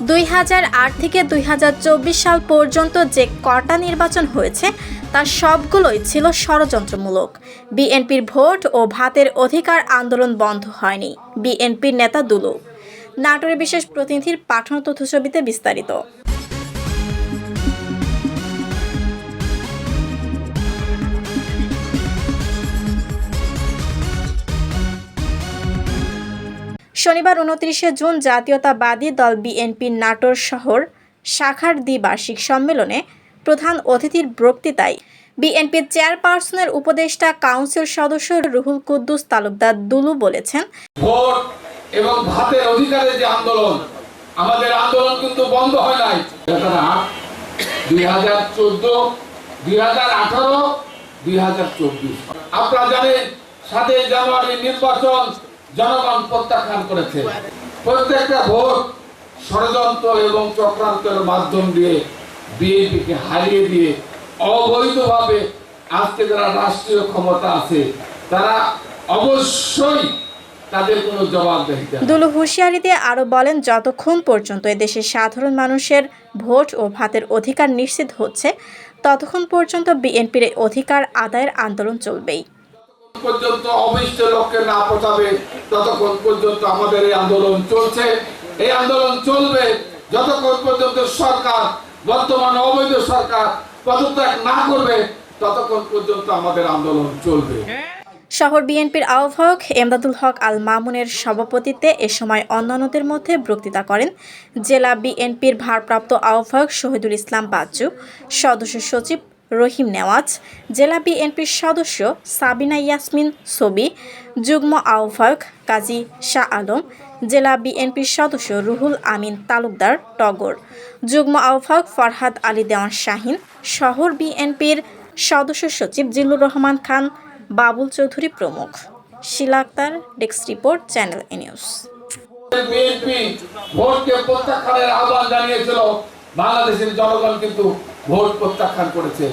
দুই হাজার আট থেকে দুই হাজার চব্বিশ সাল পর্যন্ত যে কটা নির্বাচন হয়েছে তার সবগুলোই ছিল ষড়যন্ত্রমূলক। বিএনপির ভোট ও ভাতের অধিকার আন্দোলন বন্ধ হয়নি, বিএনপির নেতা দুলু। নাটোরের বিশেষ প্রতিনিধির পাঠানো তথ্যছবিতে বিস্তারিত। শনিবার উনত্রিশে জুন জাতীয়তাবাদী দল বিএনপির নাটোর শহর শাখার দ্বিবার্ষিক সম্মেলনে প্রধান অতিথির বক্তৃতায় বিএনপির চেয়ারপারসনের উপদেষ্টা কাউন্সিল সদস্য রুহুল কুদ্দুস তালুকদার দুলু বলেছেন, ভোট এবং ভাতের যে আন্দোলন, আমাদের আন্দোলন কিন্তু বন্ধ হয় নাই। দুই হাজার চোদ্দ, দুই হাজার আঠারো, দুই হাজার চব্বিশ। আপনারা জানেন সাতই জানুয়ারি নির্বাচন জনগণ প্রত্যাখ্যান করেছে প্রত্যেকটা ভোট ষড়যন্ত্র এবং চক্রান্তের মাধ্যম দিয়ে বিএনপিকে হারিয়ে দিয়ে অবৈধভাবে আজকে যারা রাষ্ট্রীয় ক্ষমতা আছে, তারা অবশ্যই। দুলু হুঁশিয়ারিতে আরও বলেন, যতক্ষণ পর্যন্ত এদেশের সাধারণ মানুষের ভোট ও ভাতের অধিকার নিশ্চিত হচ্ছে, ততক্ষণ পর্যন্ত বিএনপির অধিকার আদায়ের আন্দোলন চলবেই পর্যন্ত অবিষ্ট লক্ষ্যে না পৌঁছাবে ততক্ষণ পর্যন্ত আমাদের এই আন্দোলন চলছে। এই আন্দোলন চলবে যতক্ষণ পর্যন্ত সরকার, বর্তমান অবৈধ সরকার পদত্যাগ না করবে, ততক্ষণ পর্যন্ত আমাদের আন্দোলন চলবে। শহর বিএনপির আহ্বায়ক এমদাদুল হক আল মামুনের সভাপতিত্বে এ সময় অন্যান্যদের মধ্যে বক্তৃতা করেন জেলা বিএনপির ভারপ্রাপ্ত আহ্বায়ক শহীদুল ইসলাম বাচ্চু, সদস্য সচিব রহিম নেওয়াজ, জেলা বিএনপির সদস্য সাবিনা ইয়াসমিন ছবি, যুগ্ম আহ্বায়ক কাজী শাহ আলম, জেলা বিএনপির সদস্য রুহুল আমিন তালুকদার, টগর। যুগ্ম আহ্বায়ক ফরহাদ আলী দেওয়ান শাহিন, শহর বিএনপির সদস্য সচিব জিল্লুর রহমান খান, বাবুল চৌধুরী প্রমুখ। Shila Akter, desk report, channel A news. বাংলাদেশের জনগণ কিন্তু ভোট প্রত্যাখ্যান করেছে।